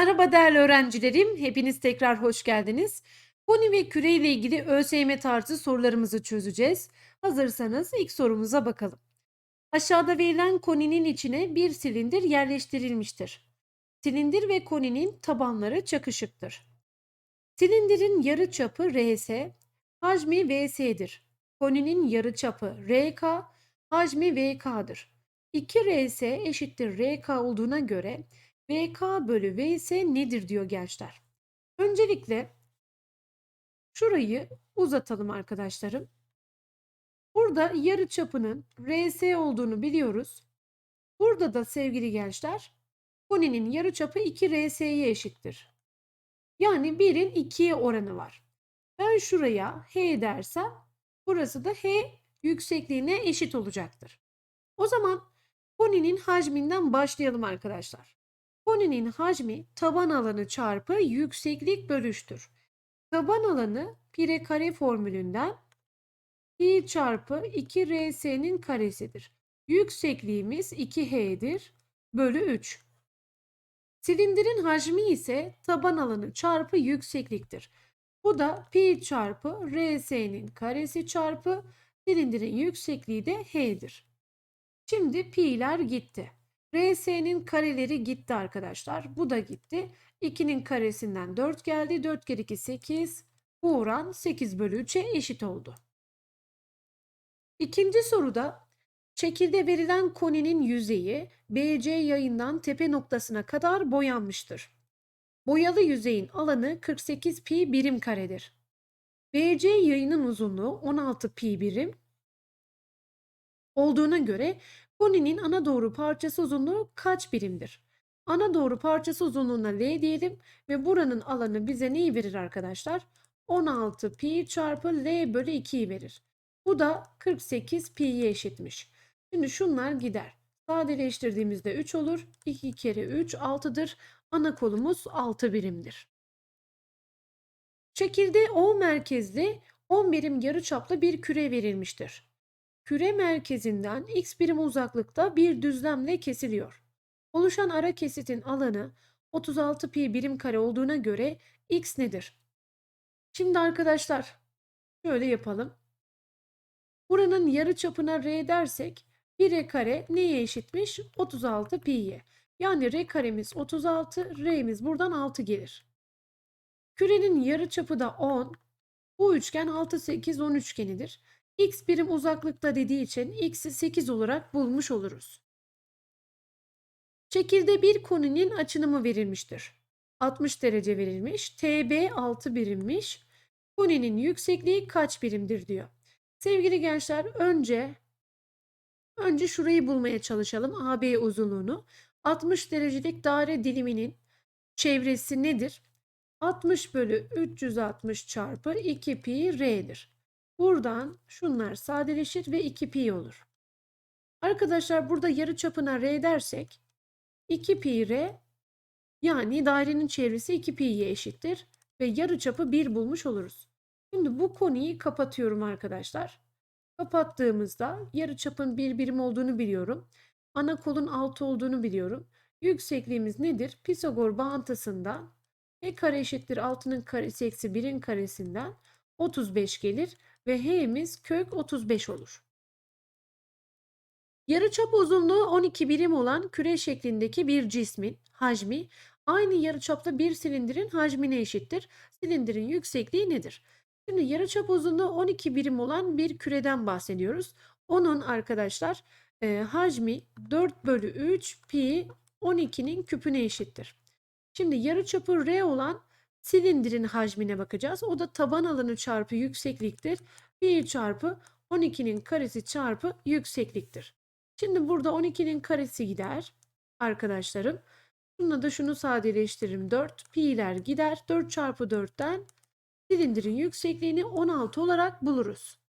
Merhaba değerli öğrencilerim. Hepiniz tekrar hoş geldiniz. Koni ve küre ile ilgili ÖSYM tarzı sorularımızı çözeceğiz. Hazırsanız ilk sorumuza bakalım. Aşağıda verilen koninin içine bir silindir yerleştirilmiştir. Silindir ve koninin tabanları çakışıktır. Silindirin yarıçapı RS, hacmi VS'dir. Koninin yarıçapı RK, hacmi VK'dır. 2RS eşittir RK olduğuna göre VK bölü VS nedir diyor gençler. Öncelikle şurayı uzatalım arkadaşlarım. Burada yarı çapının RS olduğunu biliyoruz. Burada da sevgili gençler koninin yarı çapı 2 RS'ye eşittir. Yani 1'in 2'ye oranı var. Ben şuraya H dersem burası da H yüksekliğine eşit olacaktır. O zaman koninin hacminden başlayalım arkadaşlar. Koninin hacmi taban alanı çarpı yükseklik bölüştür. Taban alanı pire kare formülünden pi çarpı 2rs'nin karesidir. Yüksekliğimiz 2h'dir bölü 3. Silindirin hacmi ise taban alanı çarpı yüksekliktir. Bu da pi çarpı rs'nin karesi çarpı silindirin yüksekliği de h'dir. Şimdi pi'ler gitti. RS'nin kareleri gitti arkadaşlar. Bu da gitti. 2'nin karesinden 4 geldi. 4 kere 2 8. Bu oran 8 bölü 3'e eşit oldu. İkinci soruda şekilde verilen koninin yüzeyi BC yayından tepe noktasına kadar boyanmıştır. Boyalı yüzeyin alanı 48 pi birim karedir. BC yayının uzunluğu 16 pi birim olduğuna göre koninin ana doğru parçası uzunluğu kaç birimdir? Ana doğru parçası uzunluğuna L diyelim ve buranın alanı bize neyi verir arkadaşlar? 16 pi çarpı L bölü 2'yi verir. Bu da 48 pi'ye eşitmiş. Şimdi şunlar gider. Sadeleştirdiğimizde 3 olur. 2 kere 3 6'dır. Ana kolumuz 6 birimdir. Şekilde O merkezli 10 birim yarıçaplı bir küre verilmiştir küre merkezinden x birim uzaklıkta bir düzlemle kesiliyor. Oluşan ara kesitin alanı 36 pi birim kare olduğuna göre x nedir? Şimdi arkadaşlar şöyle yapalım. Buranın yarı çapına r dersek 1 kare neye eşitmiş? 36 pi'ye. Yani r karemiz 36, r'miz buradan 6 gelir. Kürenin yarı çapı da 10. Bu üçgen 6, 8, 10 üçgenidir x birim uzaklıkta dediği için x'i 8 olarak bulmuş oluruz. Şekilde bir koninin açınımı verilmiştir. 60 derece verilmiş. TB 6 birimmiş. Koninin yüksekliği kaç birimdir diyor. Sevgili gençler önce önce şurayı bulmaya çalışalım. AB uzunluğunu. 60 derecelik daire diliminin çevresi nedir? 60 bölü 360 çarpı 2 pi r'dir. Buradan şunlar sadeleşir ve 2 pi olur. Arkadaşlar burada yarı çapına r dersek 2 pi r yani dairenin çevresi 2 pi'ye eşittir ve yarı çapı 1 bulmuş oluruz. Şimdi bu konuyu kapatıyorum arkadaşlar. Kapattığımızda yarı çapın 1 birim olduğunu biliyorum. Ana kolun 6 olduğunu biliyorum. Yüksekliğimiz nedir? Pisagor bağıntısından e kare eşittir 6'nın karesi eksi 1'in karesinden 35 gelir ve h'miz kök 35 olur. Yarıçap uzunluğu 12 birim olan küre şeklindeki bir cismin hacmi aynı yarıçapta bir silindirin hacmine eşittir. Silindirin yüksekliği nedir? Şimdi yarıçap uzunluğu 12 birim olan bir küreden bahsediyoruz. Onun arkadaşlar e, hacmi 4 bölü 3 pi 12'nin küpüne eşittir. Şimdi yarıçapı r olan silindirin hacmine bakacağız. O da taban alanı çarpı yüksekliktir. 1 çarpı 12'nin karesi çarpı yüksekliktir. Şimdi burada 12'nin karesi gider arkadaşlarım. Bununla da şunu sadeleştiririm. 4 pi'ler gider. 4 çarpı 4'ten silindirin yüksekliğini 16 olarak buluruz.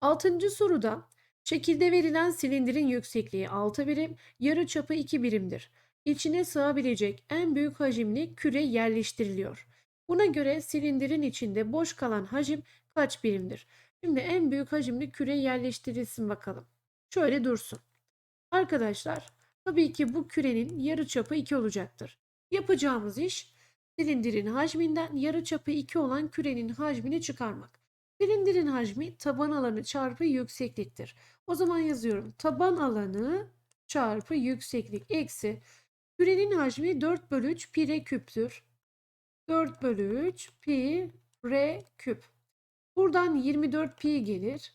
Altıncı soruda şekilde verilen silindirin yüksekliği 6 birim, yarı çapı 2 birimdir içine sığabilecek en büyük hacimli küre yerleştiriliyor. Buna göre silindirin içinde boş kalan hacim kaç birimdir? Şimdi en büyük hacimli küre yerleştirilsin bakalım. Şöyle dursun. Arkadaşlar Tabii ki bu kürenin yarıçapı 2 olacaktır. Yapacağımız iş silindirin hacminden yarıçapı 2 olan kürenin hacmini çıkarmak. Silindirin hacmi taban alanı çarpı yüksekliktir. O zaman yazıyorum. Taban alanı çarpı yükseklik eksi kürenin hacmi 4 bölü 3 pi r küptür. 4 bölü 3 pi r küp. Buradan 24 pi gelir.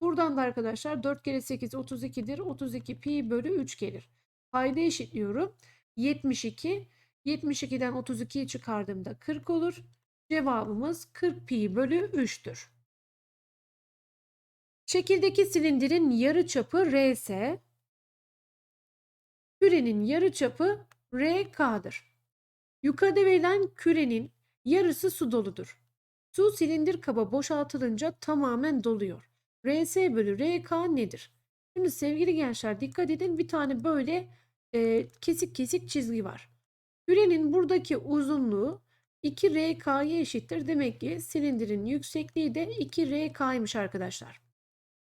Buradan da arkadaşlar 4 kere 8 32'dir. 32 pi bölü 3 gelir. Payda eşitliyorum. 72. 72'den 32'yi çıkardığımda 40 olur. Cevabımız 40 pi bölü 3'tür. Şekildeki silindirin yarıçapı R ise kürenin yarıçapı RK'dır. Yukarıda verilen kürenin yarısı su doludur. Su silindir kaba boşaltılınca tamamen doluyor. RS bölü RK nedir? Şimdi sevgili gençler dikkat edin bir tane böyle e, kesik kesik çizgi var. Kürenin buradaki uzunluğu 2RK'ya eşittir. Demek ki silindirin yüksekliği de 2RK'ymış arkadaşlar.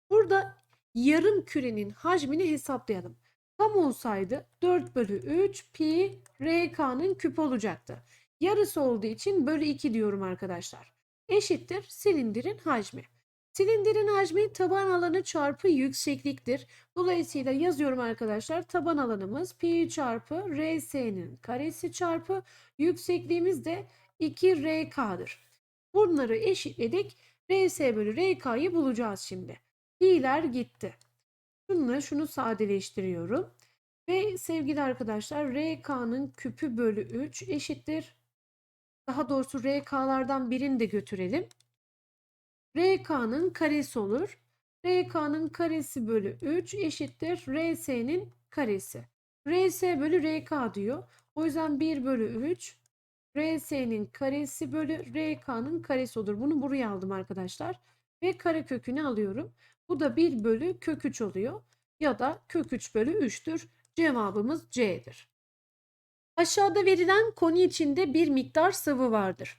Burada yarım kürenin hacmini hesaplayalım. Tam olsaydı 4 bölü 3 pi RK'nın küp olacaktı. Yarısı olduğu için bölü 2 diyorum arkadaşlar. Eşittir silindirin hacmi. Silindirin hacmi taban alanı çarpı yüksekliktir. Dolayısıyla yazıyorum arkadaşlar. Taban alanımız pi çarpı rs'nin karesi çarpı yüksekliğimiz de 2rk'dır. Bunları eşitledik. rs bölü rk'yı bulacağız şimdi. Pi'ler gitti. Şununla şunu sadeleştiriyorum. Ve sevgili arkadaşlar rk'nın küpü bölü 3 eşittir. Daha doğrusu rk'lardan birini de götürelim. RK'nın karesi olur. RK'nın karesi bölü 3 eşittir RS'nin karesi. RS bölü RK diyor. O yüzden 1 bölü 3 RS'nin karesi bölü RK'nın karesi olur. Bunu buraya aldım arkadaşlar. Ve kare kökünü alıyorum. Bu da 1 bölü kök 3 oluyor. Ya da kök 3 bölü 3'tür. Cevabımız C'dir. Aşağıda verilen konu içinde bir miktar sıvı vardır.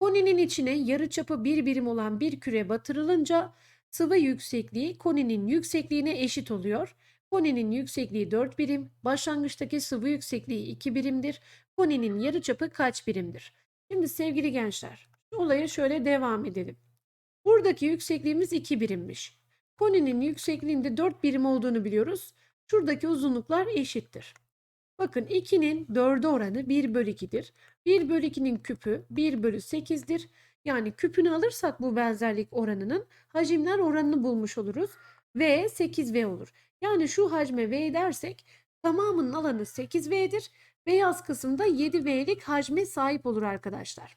Koninin içine yarıçapı bir birim olan bir küre batırılınca sıvı yüksekliği koninin yüksekliğine eşit oluyor. Koninin yüksekliği 4 birim, başlangıçtaki sıvı yüksekliği 2 birimdir. Koninin yarıçapı kaç birimdir? Şimdi sevgili gençler, olaya şöyle devam edelim. Buradaki yüksekliğimiz 2 birimmiş. Koninin yüksekliğinde 4 birim olduğunu biliyoruz. Şuradaki uzunluklar eşittir. Bakın 2'nin 4'e oranı 1 bölü 2'dir. 1 bölü 2'nin küpü 1 bölü 8'dir. Yani küpünü alırsak bu benzerlik oranının hacimler oranını bulmuş oluruz. V 8V olur. Yani şu hacme V dersek tamamının alanı 8V'dir. Beyaz kısımda 7V'lik hacme sahip olur arkadaşlar.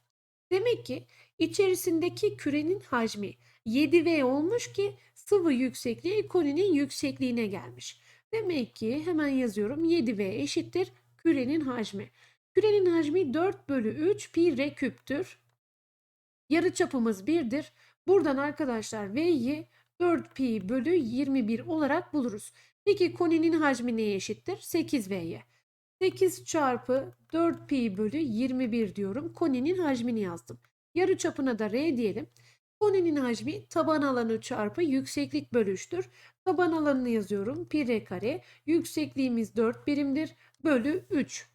Demek ki içerisindeki kürenin hacmi 7V olmuş ki sıvı yüksekliği koninin yüksekliğine gelmiş. Demek ki hemen yazıyorum 7V eşittir kürenin hacmi. Kürenin hacmi 4 bölü 3 pi r küptür. Yarıçapımız 1'dir. Buradan arkadaşlar V'yi 4 pi bölü 21 olarak buluruz. Peki koninin hacmi neye eşittir? 8V'ye. 8 çarpı 4 pi bölü 21 diyorum. Koninin hacmini yazdım. Yarıçapına da R diyelim. Koninin hacmi taban alanı çarpı yükseklik bölü 3'tür. Taban alanını yazıyorum. Pi r kare. Yüksekliğimiz 4 birimdir. Bölü 3.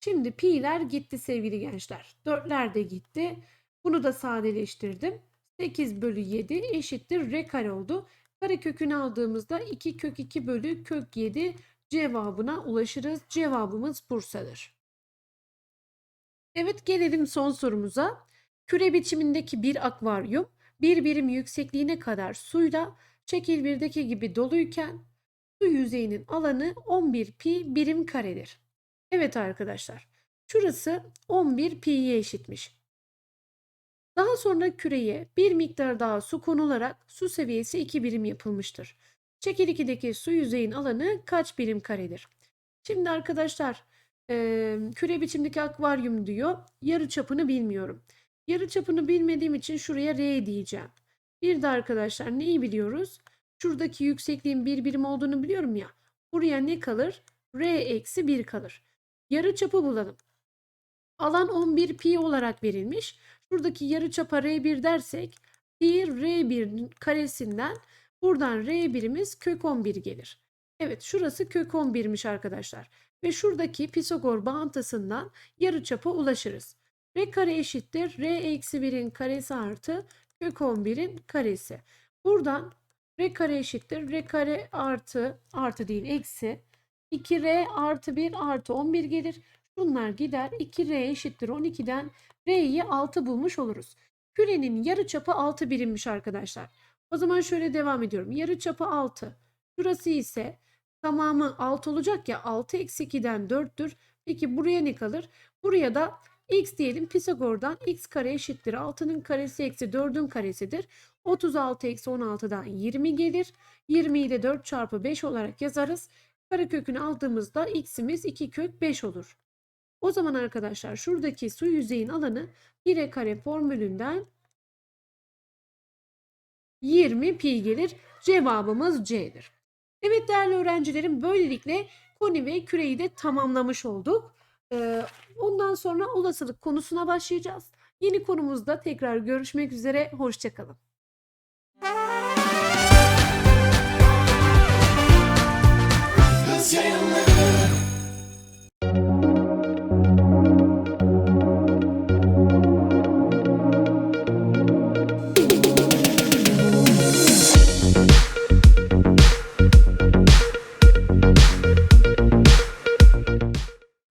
Şimdi pi'ler gitti sevgili gençler. 4'ler de gitti. Bunu da sadeleştirdim. 8 bölü 7 eşittir r kare oldu. Kare kökünü aldığımızda 2 kök 2 bölü kök 7 cevabına ulaşırız. Cevabımız Bursa'dır. Evet gelelim son sorumuza. Küre biçimindeki bir akvaryum bir birim yüksekliğine kadar suyla şekil 1'deki gibi doluyken su yüzeyinin alanı 11 pi birim karedir. Evet arkadaşlar. Şurası 11 pi'ye eşitmiş. Daha sonra küreye bir miktar daha su konularak su seviyesi 2 birim yapılmıştır. Şekil 2'deki su yüzeyin alanı kaç birim karedir? Şimdi arkadaşlar e, küre biçimdeki akvaryum diyor. Yarı çapını bilmiyorum. Yarı çapını bilmediğim için şuraya R diyeceğim. Bir de arkadaşlar neyi biliyoruz? Şuradaki yüksekliğin bir birim olduğunu biliyorum ya. Buraya ne kalır? R eksi 1 kalır. Yarı çapı bulalım. Alan 11 pi olarak verilmiş. Şuradaki yarı çapa R1 dersek pi R1'in karesinden buradan R1'imiz kök 11 gelir. Evet, şurası kök 11'miş arkadaşlar. Ve şuradaki Pisagor bağıntısından yarıçapa ulaşırız. R kare eşittir. R eksi 1'in karesi artı kök 11'in karesi. Buradan R kare eşittir. R kare artı artı değil eksi 2R artı 1 artı 11 gelir. Bunlar gider. 2R eşittir 12'den R'yi 6 bulmuş oluruz. Kürenin yarıçapı 6 birimmiş arkadaşlar. O zaman şöyle devam ediyorum. Yarıçapı 6. Şurası ise tamamı 6 olacak ya 6 eksi 2'den 4'tür. Peki buraya ne kalır? Buraya da x diyelim Pisagor'dan x kare eşittir 6'nın karesi eksi 4'ün karesidir. 36 eksi 16'dan 20 gelir. 20'yi de 4 çarpı 5 olarak yazarız. Karekökünü aldığımızda x'imiz 2 kök 5 olur. O zaman arkadaşlar şuradaki su yüzeyin alanı 1'e kare formülünden 20 pi gelir. Cevabımız C'dir. Evet değerli öğrencilerim böylelikle koni ve küreyi de tamamlamış olduk. Ondan sonra olasılık konusuna başlayacağız. Yeni konumuzda tekrar görüşmek üzere. Hoşçakalın.